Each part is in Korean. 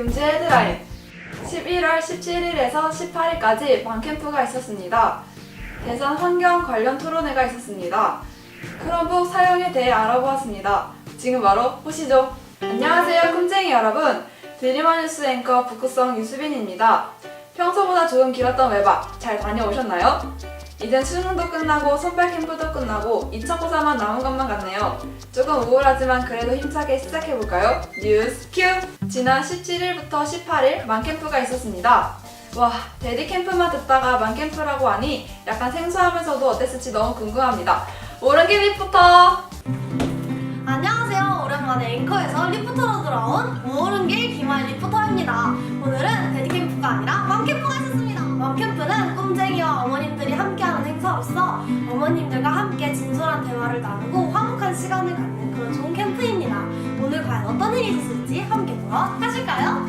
금지 헤드라인 11월 17일에서 18일까지 방캠프가 있었습니다. 대선 환경 관련 토론회가 있었습니다. 크롬북 사용에 대해 알아보았습니다. 지금 바로 보시죠. 안녕하세요, 꿈쟁이 여러분. 드리마 뉴스 앵커 북구성 유수빈입니다. 평소보다 조금 길었던 외박 잘 다녀오셨나요? 이젠 수능도 끝나고 선발 캠프도 끝나고 2차고사만 남은 것만 같네요. 조금 우울하지만 그래도 힘차게 시작해볼까요? 뉴스 큐! 지난 17일부터 18일 만캠프가 있었습니다. 와, 데디 캠프만 듣다가 만캠프라고 하니 약간 생소하면서도 어땠을지 너무 궁금합니다. 오른길 리포터! 안녕하세요. 오랜만에 앵커에서 리포터로 돌아온 오른길 김아연 리포터입니다. 오늘은 데디캠프가 아니라 맘캠프 행사로서 어머님들과 함께 진솔한 대화를 나누고 화목한 시간을 갖는 그런 좋은 캠프입니다. 오늘 과연 어떤 일이 있었을지 함께 보러 가실까요?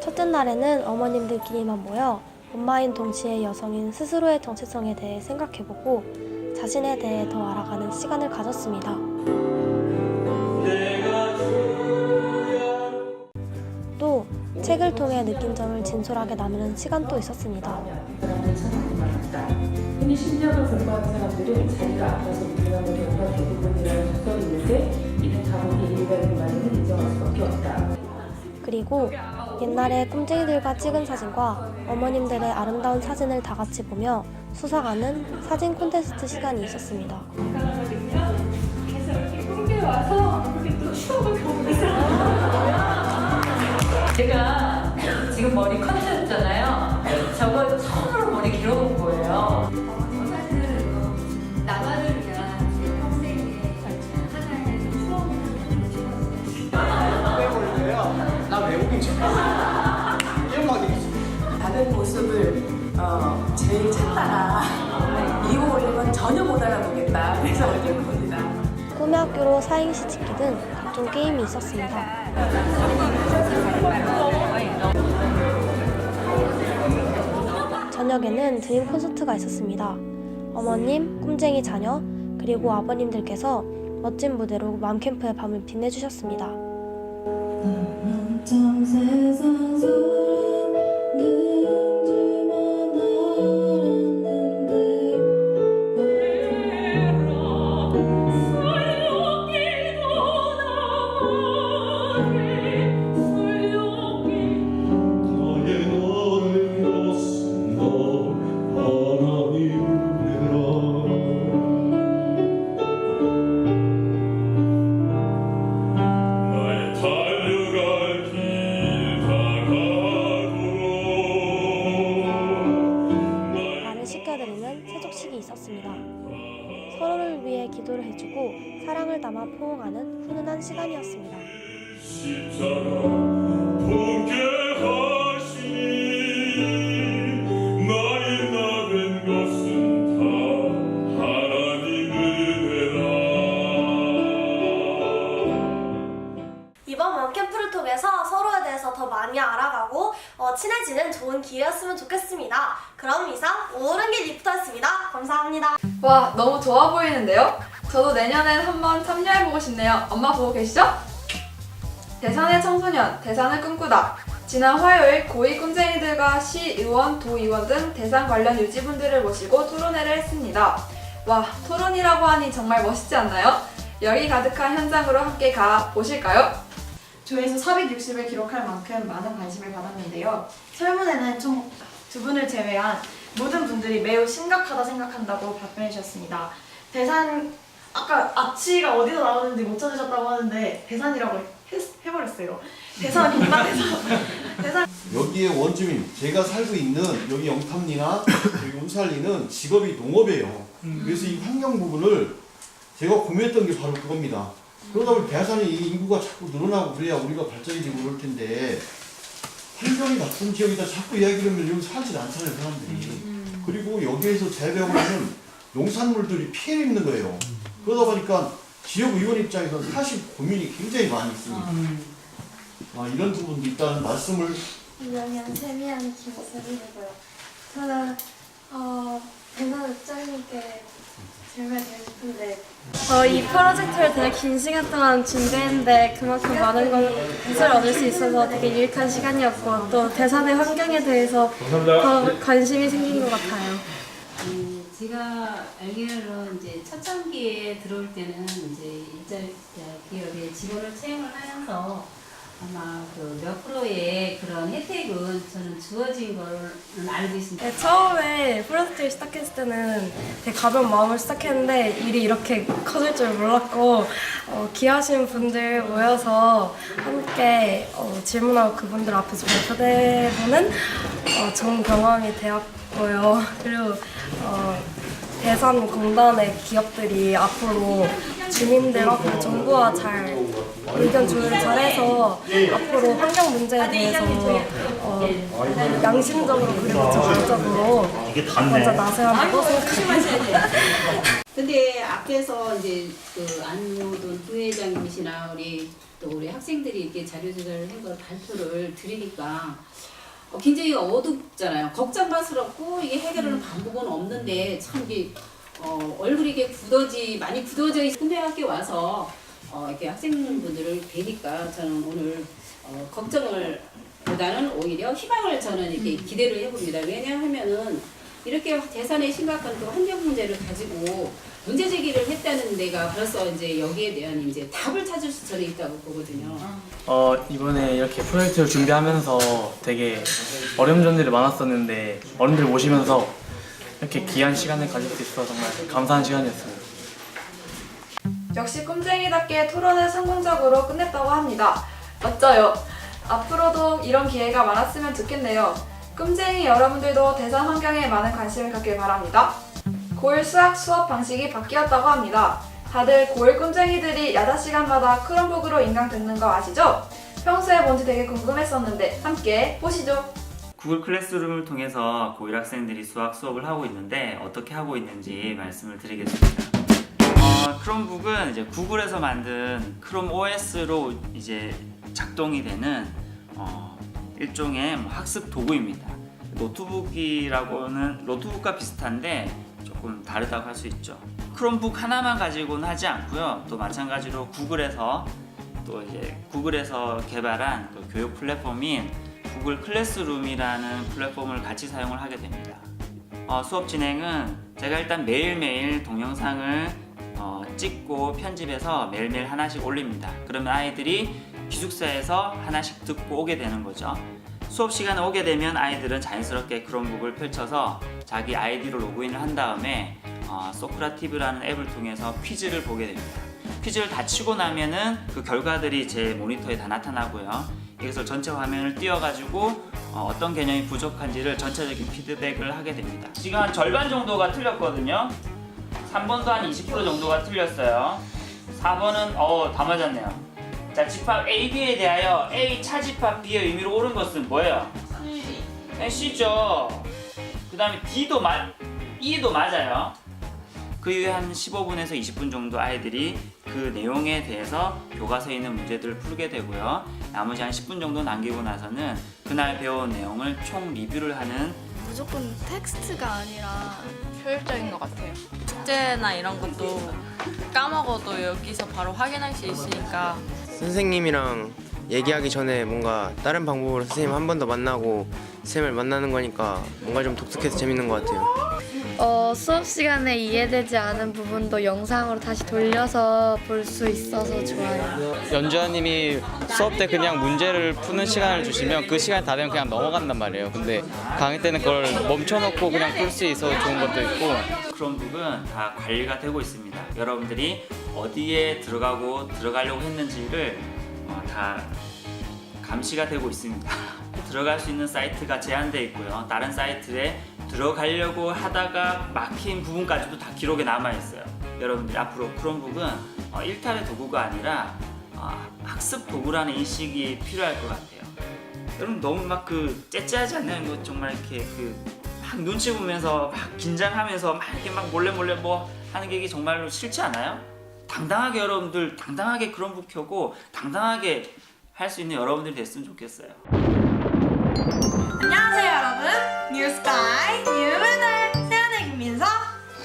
첫째 날에는 어머님들끼리만 모여 엄마인 동시에 여성인 스스로의 정체성에 대해 생각해보고 자신에 대해 더 알아가는 시간을 가졌습니다. 또 책을 통해 느낀 점을 진솔하게 나누는 시간도 있었습니다. 많았다. 흔히 심리학을 공부하는 사람들은 자기가 아파서 우울함을 경우가 대부분이라는 속설이 있는데 이는 일리가 있는 말임을 인정할 수밖에 없다. 그리고 옛날에 꿈쟁이들과 찍은 사진과 어머님들의 아름다운 사진을 다 같이 보며 수사하는 사진 콘테스트 시간이 있었습니다. 제가 지금 머리 컨 모습을 어, 제일 찾다가 이거 올리면 전혀 못 알아보겠다. 그래서 올린 겁니다. 꿈의 학교로 사행시 찍기 등 각종 게임이 있었습니다. 저녁에는 드림 콘서트가 있었습니다. 어머님, 꿈쟁이 자녀, 그리고 아버님들께서 멋진 무대로 맘캠프의 밤을 빛내주셨습니다. 사랑을 담아 포옹하는 훈훈한 시간이었습니다. 이번 맘캠프를 통해서 서로에 대해서 더 많이 알아가고 어, 친해지는 좋은 기회였으면 좋겠습니다. 그럼 이상 오른길 리프터였습니다. 감사합니다. 와, 너무 좋아 보이는데요? 저도 내년엔 한번 참여해보고 싶네요. 엄마 보고 계시죠? 대산의 청소년, 대산을 꿈꾸다. 지난 화요일 고위 꿈쟁이들과 시의원, 도의원 등 대산 관련 유지분들을 모시고 토론회를 했습니다. 와, 토론이라고 하니 정말 멋있지 않나요? 열이 가득한 현장으로 함께 가 보실까요? 조회수 460을 기록할 만큼 많은 관심을 받았는데요. 설문에는 총 두 분을 제외한 모든 분들이 매우 심각하다 생각한다고 답변해 주셨습니다. 대산 아까 아치가 어디서 나오는지 못 찾으셨다고 하는데 대산이라고 해, 해버렸어요. 대산 민망해서 대산 여기에 원주민, 제가 살고 있는 여기 영탐리나 여기 운살리는 직업이 농업이에요. 그래서 이 환경 부분을 제가 고민했던 게 바로 그겁니다. 그러다 보니 대산이 이 인구가 자꾸 늘어나고 그래야 우리가 발전이 되고 그럴 텐데 환경이 나쁜 지역이다 자꾸 이야기를 하면 여기 살지 않잖아요 사람들이. 그리고 여기에서 재배하는 농산물들이 피해 입는 거예요. 그러다 보니까 지역 의원 입장에서 사실 고민이 굉장히 많이 있습니다. 아, 이런 부분도 있다는 말씀을 안녕하세요. 세미한 김세미이고요. 저는 어, 대선 입장님께 질문을 드리고 싶은데 어, 이 프로젝트를 되게 긴 시간 동안 준비했는데 그만큼 많은 것을 얻을 수 있어서 되게 유익한 시간이었고 또 대산의 환경에 대해서 더 관심이 생긴 것 같아요. 음, 제가 알기로는 이제 첫 장기에 들어올 때는 이제 일자 기업에 직원을 채용을 하면서 아마 그 몇 프로의 그런 혜택은 저는 주어진 걸 알고 있습니다. 네, 처음에 프로젝트를 시작했을 때는 되게 가벼운 마음을 시작했는데 일이 이렇게 커질 줄 몰랐고 어, 기하신 분들 모여서 함께 어, 질문하고 그분들 앞에서 발표되는 어, 좋은 경험이 되었고 요. 그리고 어, 대산공단의 기업들이 앞으로 주민들하고 정부와 잘 의견 조율을 잘해서 앞으로 환경 문제에 대해서 어, 양심적으로 그리고 적극적으로 먼저 나서야 한다고 생각합니다. 근데 앞에서 이제 그 안모돈 부회장님이시나 우리 또 우리 학생들이 이렇게 자료 조사를 한걸 발표를 들으니까 어, 굉장히 어둡잖아요. 걱정스럽고 이게 해결하는 방법은 없는데 참 이게 어, 얼굴이 이게 굳어지 많이 굳어져 있는 대학교 와서 어, 이렇게 학생분들을 뵈니까 저는 오늘 어, 걱정을 보다는 오히려 희망을 저는 이렇게 기대를 해봅니다. 왜냐하면은 이렇게 대산의 심각한 그 환경 문제를 가지고 문제 제기를 했다는 데가 벌써 이제 여기에 대한 이제 답을 찾을 수 저는 있다고 보거든요. 어, 이번에 이렇게 프로젝트를 준비하면서 되게 어려운 점들이 많았었는데 어른들 모시면서 이렇게 귀한 시간을 가질 수 있어서 정말 감사한 시간이었습니다. 역시 꿈쟁이답게 토론을 성공적으로 끝냈다고 합니다. 멋져요. 앞으로도 이런 기회가 많았으면 좋겠네요. 꿈쟁이 여러분들도 대산 환경에 많은 관심을 갖길 바랍니다. 고1 수학 수업 방식이 바뀌었다고 합니다. 다들 고1 꿈쟁이들이 야자 시간마다 크롬북으로 인강 듣는 거 아시죠? 평소에 뭔지 되게 궁금했었는데 함께 보시죠. 구글 클래스룸을 통해서 고1 학생들이 수학 수업을 하고 있는데 어떻게 하고 있는지 말씀을 드리겠습니다. 어, 크롬북은 이제 구글에서 만든 크롬 OS로 이제 작동이 되는 어, 일종의 뭐 학습 도구입니다. 노트북이라고는 노트북과 비슷한데 조금 다르다고 할 수 있죠. 크롬북 하나만 가지고는 하지 않고요. 또 마찬가지로 구글에서 또 이제 구글에서 개발한 그 교육 플랫폼인 구글 클래스룸이라는 플랫폼을 같이 사용을 하게 됩니다. 어, 수업 진행은 제가 일단 매일매일 동영상을 어, 찍고 편집해서 매일매일 하나씩 올립니다. 그러면 아이들이 기숙사에서 하나씩 듣고 오게 되는 거죠. 수업 시간에 오게 되면 아이들은 자연스럽게 크롬북을 펼쳐서 자기 아이디로 로그인을 한 다음에 어, 소크라티브라는 앱을 통해서 퀴즈를 보게 됩니다. 퀴즈를 다 치고 나면은 그 결과들이 제 모니터에 다 나타나고요. 이것을 전체 화면을 띄워가지고 어, 떤 개념이 부족한지를 전체적인 피드백을 하게 됩니다. 지금 한 절반 정도가 틀렸거든요. 3번도 한 20% 정도가 틀렸어요. 4번은 어, 다 맞았네요. 자, 집합 A, B에 대하여 A 차집합 B의 의미로 옳은 것은 뭐예요? C. C죠. 그 다음에 D도 맞, E도 맞아요. 그 이후에 한 15분에서 20분 정도 아이들이 그 내용에 대해서 교과서에 있는 문제들을 풀게 되고요. 나머지 한 10분 정도 남기고 나서는 그날 배운 내용을 총 리뷰를 하는 무조건 텍스트가 아니라 효율적인 것 같아요. 숙제나 이런 것도 까먹어도 여기서 바로 확인할 수 있으니까 선생님이랑 얘기하기 전에 뭔가 다른 방법으로 선생님 한 번 더 만나고 쌤을 만나는 거니까 뭔가 좀 독특해서 재밌는 것 같아요. 어, 수업 시간에 이해되지 않은 부분도 영상으로 다시 돌려서 볼 수 있어서 좋아요. 연주아님이 수업 때 그냥 문제를 푸는 시간을 주시면 그 시간 다 되면 그냥 넘어간단 말이에요. 근데 강의 때는 그걸 멈춰놓고 그냥 풀 수 있어서 좋은 것도 있고 크롬북은 다 관리가 되고 있습니다. 여러분들이 어디에 들어가고 들어가려고 했는지를 어, 다 감시가 되고 있습니다. 들어갈 수 있는 사이트가 제한되어 있고요. 다른 사이트에 들어가려고 하다가 막힌 부분까지도 다 기록에 남아 있어요. 여러분들이 앞으로 크롬북은 어, 일탈의 도구가 아니라 어, 학습 도구라는 인식이 필요할 것 같아요. 여러분 너무 막 그 째째하지 않나요? 뭐 정말 이렇게 그 막 눈치 보면서 막 긴장하면서 막 이렇게 막 몰래 몰래 뭐 하는 게 정말로 싫지 않아요? 당당하게 여러분들 당당하게 크롬북 켜고 당당하게 할 수 있는 여러분들이 됐으면 좋겠어요. 안녕하세요 여러분 뉴스카이 뉴문을 세연의 김민서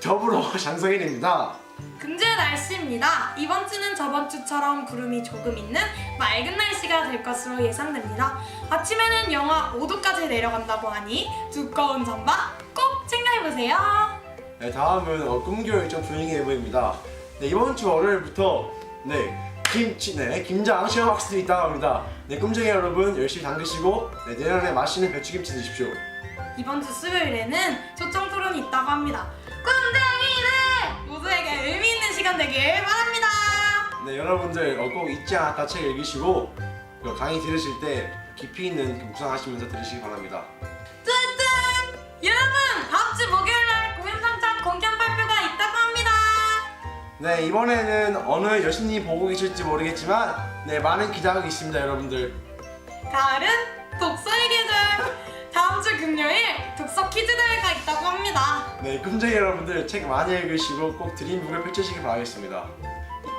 더불어 장성인입니다. 금주의 날씨입니다. 이번 주는 저번 주처럼 구름이 조금 있는 맑은 날씨가 될 것으로 예상됩니다. 아침에는 영하 5도까지 내려간다고 하니 두꺼운 잠바 꼭 챙겨입으세요. 네, 다음은 어, 꿈교 일정 분위기 예보입니다. 네, 이번 주 월요일부터 네, 김치, 네, 김장 시험 학습이 있다고 합니다. 네, 꿈쟁이 여러분 열심히 담그시고 네, 내년에 맛있는 배추김치 드십시오. 이번 주 수요일에는 초청 토론이 있다고 합니다. 꿈댕이들 모두에게 의미 있는 시간 되길 바랍니다. 네, 여러분들 어, 꼭 잊지 않았다 책 읽으시고 그 강의 들으실 때 깊이 있는 그 묵상하시면서 들으시기 바랍니다. 네, 이번에는 어느 여신이 보고 계실지 모르겠지만 네, 많은 기대하고 있습니다, 여러분들. 가을은 독서의 계절. 다음 주 금요일 독서 퀴즈 대회가 있다고 합니다. 네, 꿈쟁이 여러분들 책 많이 읽으시고 꼭 드림북을 펼치시기 바라겠습니다.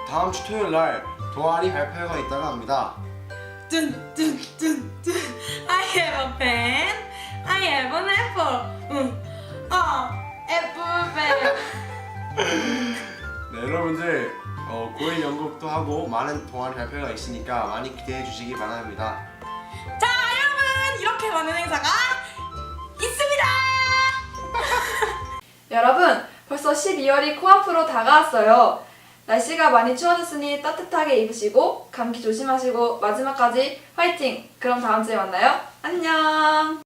다음 주 토요일 날 동아리 발표가 있다고 합니다. 뚠뚠뚠뚠 I have a pen. I have an apple. 응. 어, 애플 펜. 네, 여러분들 어, 고1 연극도 하고 많은 동아리 발표가 있으니까 많이 기대해 주시기 바랍니다. 자, 여러분 이렇게 많은 행사가 있습니다. 여러분, 벌써 12월이 코앞으로 다가왔어요. 날씨가 많이 추워졌으니 따뜻하게 입으시고 감기 조심하시고 마지막까지 화이팅! 그럼 다음 주에 만나요. 안녕!